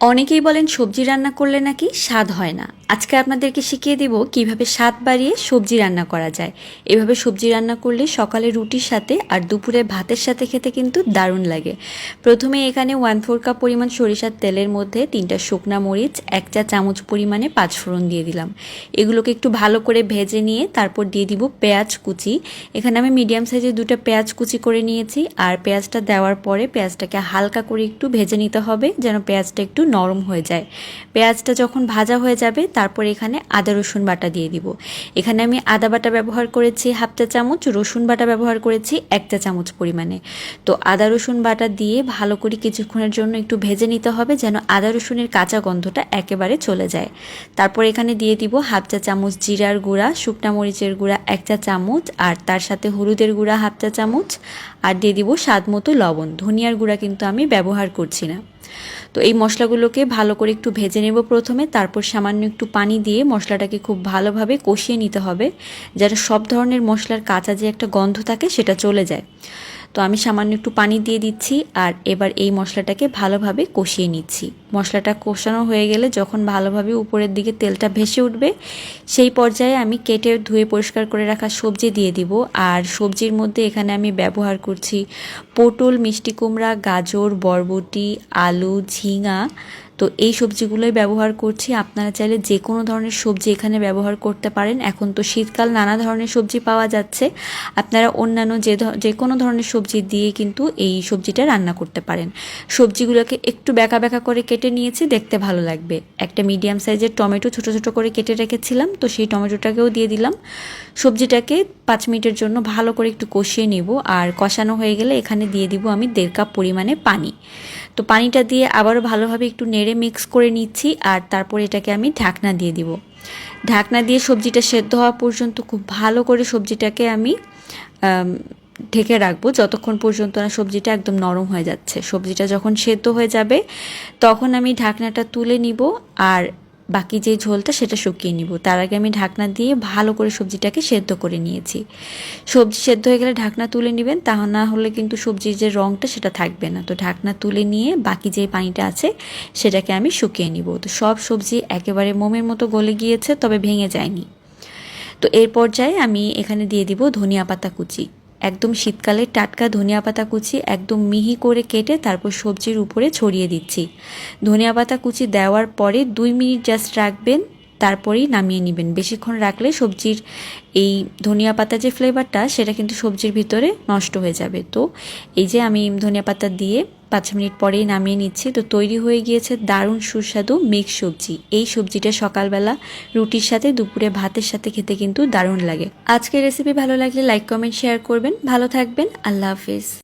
অনেকেই বলেন, সবজি রান্না করলে নাকি স্বাদ হয় না। আজকে আপনাদেরকে শিখিয়ে দিব কীভাবে স্বাদ বাড়িয়ে সবজি রান্না করা যায়। এভাবে সবজি রান্না করলে সকালে রুটির সাথে আর দুপুরে ভাতের সাথে খেতে কিন্তু দারুণ লাগে। প্রথমে এখানে ওয়ান ফোর কাপ পরিমাণ সরিষার তেলের মধ্যে তিনটা শুকনা মরিচ, এক চা চামচ পরিমাণে পাঁচফোড়ন দিয়ে দিলাম। এগুলোকে একটু ভালো করে ভেজে নিয়ে তারপর দিয়ে দিব পেঁয়াজ কুচি। এখানে আমি মিডিয়াম সাইজের দুটো পেঁয়াজ কুচি করে নিয়েছি। আর পেঁয়াজটা দেওয়ার পরে পেঁয়াজটাকে হালকা করে একটু ভেজে নিতে হবে, যেন পেঁয়াজটা একটু নরম হয়ে যায়। পেঁয়াজটা যখন ভাজা হয়ে যাবে, তারপর এখানে আদা, রসুন বাটা দিয়ে দিব। এখানে আমি আদা বাটা ব্যবহার করেছি হাফ চা চামচ, রসুন বাটা ব্যবহার করেছি এক চা চামচ পরিমাণে। তো আদা, রসুন বাটা দিয়ে ভালো করে কিছুক্ষণের জন্য একটু ভেজে নিতে হবে যেন আদা, রসুনের কাঁচা গন্ধটা একেবারে চলে যায়। তারপর এখানে দিয়ে দিব হাফ চা চামচ জিরার গুঁড়া, শুকনা মরিচের গুঁড়া এক চা চামচ, আর তার সাথে হলুদের গুঁড়া হাফ চা চামচ, আর দিয়ে দিব স্বাদ মতো লবণ। ধনিয়ার গুঁড়া কিন্তু আমি ব্যবহার করছি না। তো এই মশলাগুলোকে ভালো করে একটু ভেজে নেব প্রথমে, তারপর সামান্য একটু পানি দিয়ে মশলাটাকে খুব ভালোভাবে কষিয়ে নিতে হবে যেন সব ধরনের মশলার কাঁচা যে একটা গন্ধ থাকে সেটা চলে যায়। তো আমি সামান্য একটু পানি দিয়ে দিচ্ছি আর এবার এই মশলাটাকে ভালোভাবে কষিয়ে নিচ্ছি। মশলাটা কষানো হয়ে গেলে যখন ভালোভাবে উপরের দিকে তেলটা ভেসে উঠবে, সেই পর্যায়ে আমি কেটে ধুয়ে পরিষ্কার করে রাখা সবজি দিয়ে দিব। আর সবজির মধ্যে এখানে আমি ব্যবহার করছি পটল, মিষ্টি কুমড়া, গাজর, বরবটি, আলু, ঝিঙা, তো এই সবজিগুলোই ব্যবহার করছি। আপনারা চাইলে যে কোনো ধরনের সবজি এখানে ব্যবহার করতে পারেন। এখন তো শীতকাল, নানা ধরনের সবজি পাওয়া যাচ্ছে। আপনারা অন্যান্য যে যে কোনো ধরনের সবজি দিয়ে কিন্তু এই সবজিটা রান্না করতে পারেন। সবজিগুলোকে একটু ব্যাকা ব্যাকা করে কেটে নিয়েছি, দেখতে ভালো লাগবে। একটা মিডিয়াম সাইজের টমেটো ছোট ছোট করে কেটে রেখেছিলাম, তো সেই টমেটোটাকেও দিয়ে দিলাম। সবজিটাকে পাঁচ মিনিটের জন্য ভালো করে একটু কষিয়ে নেব। আর কষানো হয়ে গেলে এখানে দিয়ে দিব আমি দেড় কাপ পরিমাণে পানি। তো পানিটা দিয়ে আবারও ভালোভাবে একটু নেড়ে মিক্স করে নিচ্ছি আর তারপর এটাকে আমি ঢাকনা দিয়ে দিব। ঢাকনা দিয়ে সবজিটা সেদ্ধ হওয়া পর্যন্ত খুব ভালো করে সবজিটাকে আমি, ঢেকে রাখব। যতক্ষণ পর্যন্ত না সবজিটা একদম নরম হয়ে যাচ্ছে। সবজিটা যখন সেদ্ধ হয়ে যাবে, তখন আমি ঢাকনাটা তুলে নিব। আর বাকি যে ঝোলটা সেটা শুকিয়ে নিব। তার আগে আমি ঢাকনা দিয়ে ভালো করে সবজিটাকে সেদ্ধ করে নিয়েছি। সবজি সেদ্ধ হয়ে গেলে ঢাকনা তুলে নেবেন, তা না হলে কিন্তু সবজির যে রঙটা সেটা থাকবে না। তো ঢাকনা তুলে নিয়ে বাকি যে পানিটা আছে সেটাকে আমি শুকিয়ে নিব। তো সব সবজি একেবারে মোমের মতো গলে গিয়েছে, তবে ভেঙে যায়নি। তো এর পর্যায়ে আমি এখানে দিয়ে দিব ধনিয়া পাতা কুচি। একদম শীতকালে টাটকা ধনিয়া পাতা কুচি একদম মিহি করে কেটে তারপর সবজির উপরে ছড়িয়ে দিচ্ছি। ধনিয়া পাতা কুচি দেওয়ার পরে দুই মিনিট জাস্ট রাখবেন। তারপরেই নামিয়ে নেবেন। বেশিক্ষণ রাখলে সবজির এই ধনিয়া পাতা যে ফ্লেভারটা সেটা কিন্তু সবজির ভিতরে নষ্ট হয়ে যাবে। তো এই যে আমি ধনিয়া পাতা দিয়ে পাঁচ মিনিট পরেই নামিয়ে নিচ্ছি। তো তৈরি হয়ে গিয়েছে দারুণ সুস্বাদু মিক্স সবজি। এই সবজিটা সকালবেলা রুটির সাথে, দুপুরে ভাতের সাথে খেতে কিন্তু দারুণ লাগে। আজকের রেসিপি ভালো লাগলে লাইক কমেন্ট শেয়ার করবেন। ভালো থাকবেন। আল্লাহ হাফিজ।